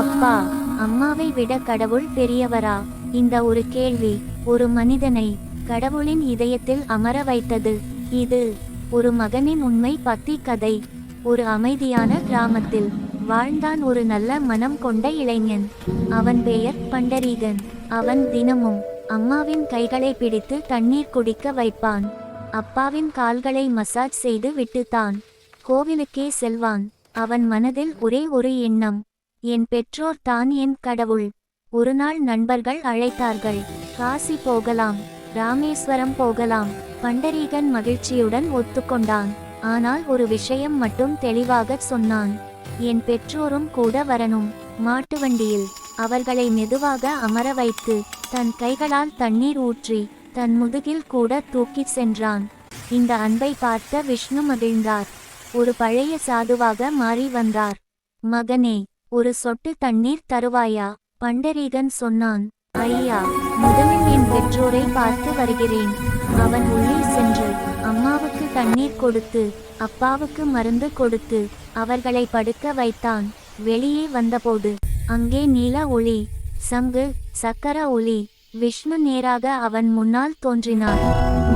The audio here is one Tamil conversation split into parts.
அப்பா அம்மாவை விட கடவுள் பெரியவரா? இந்த ஒரு கேள்வி ஒரு மனிதனை கடவுளின் இதயத்தில் அமர வைத்தது. இது ஒரு மகனின் உண்மை பக்தி கதை. ஒரு அமைதியான கிராமத்தில் வாழ்ந்தான் ஒரு நல்ல மனம் கொண்ட இளைஞன். அவன் பெயர் பண்டரீகன். அவன் தினமும் அம்மாவின் கைகளை பிடித்து தண்ணீர் குடிக்க வைப்பான். அப்பாவின் கால்களை மசாஜ் செய்து விட்டுத்தான் கோவிலுக்கே செல்வான். அவன் மனதில் ஒரே ஒரு எண்ணம். என் பெற்றோர் தான் என் கடவுள். ஒரு நாள் நண்பர்கள் அழைத்தார்கள். காசி போகலாம். ராமேஸ்வரம் போகலாம். பண்டரீகன் மகிழ்ச்சியுடன் ஒத்துக்கொண்டான். ஆனால் ஒரு விஷயம் மட்டும் தெளிவாக சொன்னான். என் பெற்றோரும் கூட வரணும். மாட்டு வண்டியில். அவர்களை மெதுவாக அமர வைத்து தன் கைகளால் தண்ணீர் ஊற்றி தன் முதுகில் கூட தூக்கிச் சென்றான். இந்த அன்பை பார்த்த விஷ்ணு மகிழ்ந்தார். ஒரு பழைய சாதுவாக மாறி வந்தார். மகனே ஒரு சொட்டு தண்ணீர் தருவாயா? பண்டரீகன் சொன்னான் ஐயா முதலில் என் பெற்றோரை பார்த்து வருகிறேன். அவன் உள்ளே சென்று அம்மாவுக்கு தண்ணீர் கொடுத்து அப்பாவுக்கு மருந்து கொடுத்து அவர்களை படுக்க வைத்தான். வெளியே வந்தபோது அங்கே நீல ஒளி சங்கு சக்கர ஒளி விஷ்ணு நேராக அவன் முன்னால் தோன்றினான்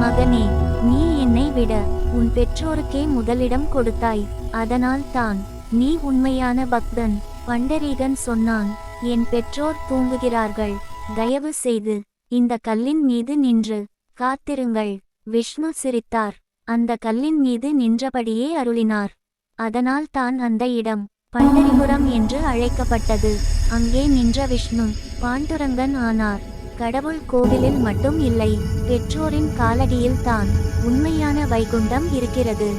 மகனே நீ என்னை விட உன் பெற்றோருக்கே முதலிடம் கொடுத்தாய். அதனால் தான் நீ உண்மையான பக்தன். பண்டரீகன் சொன்னான் என் பெற்றோர் தூங்குகிறார்கள். தயவு செய்து இந்த கல்லின் மீது நின்று காத்திருங்கள். விஷ்ணு சிரித்தார். அந்த கல்லின் மீது நின்றபடியே அருளினார். அதனால் தான் அந்த இடம் பண்டரிபுரம் என்று அழைக்கப்பட்டது. அங்கே நின்ற விஷ்ணு பாண்டுரங்கன் ஆனார். கடவுள் கோவிலில் மட்டும் இல்லை பெற்றோரின் காலடியில் தான் உண்மையான வைகுண்டம் இருக்கிறது.